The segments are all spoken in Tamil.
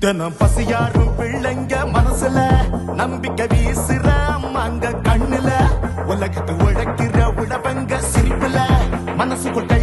தினம் பசியாரும் பிள்ளைங்க மனசுல நம்பிக்கை வீசுற அம்மாங்க கண்ணுல. உலகத்து உழைக்கிற உழவங்க சிரிப்புல மனசுக்குள் கை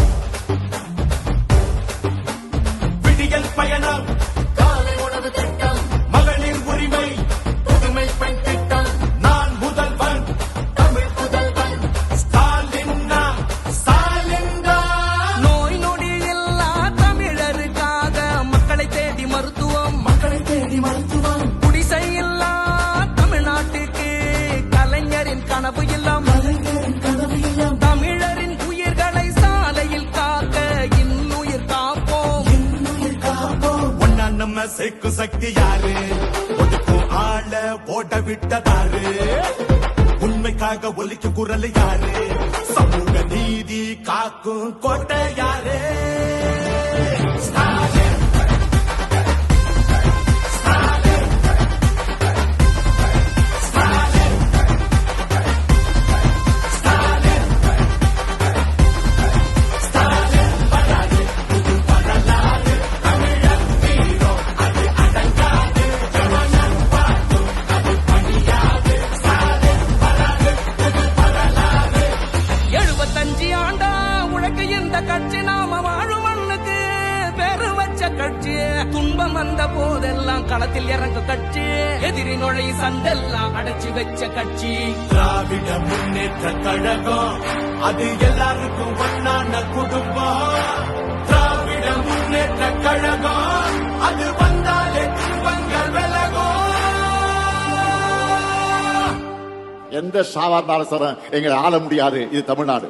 கனவு எல்லாம் தமிழரின் உயிர்களை சாலையில் காக்க இன்னுயிர் காப்போம். ஒன்னா நம்ம சேர்க்கும் சக்தி யாரு? ஒதுக்கும் ஆள ஓட விட்டதாரு உண்மைக்காக ஒலிக்கும் குரல் யாரு? சமூக நீதி காக்கும் கோட்டை யாரு? உழைக்க இந்த கட்சி நாம வாழும் மண்ணுக்கு பேரு வச்ச கட்சி. துன்பம் வந்த போதெல்லாம் களத்தில் இறங்க கட்சி. எதிரி நுழை சண்டெல்லாம் அடைச்சு வச்ச கட்சி. திராவிட முன்னேற்ற கழகம் அது எல்லாருக்கும் ஒன்னான குடும்பம். திராவிட முன்னேற்ற கழகம் அது வந்தாலே துன்பங்கள் விலகும். எந்த சாதாரண சரம் எங்களை ஆள முடியாது. இது தமிழ்நாடு.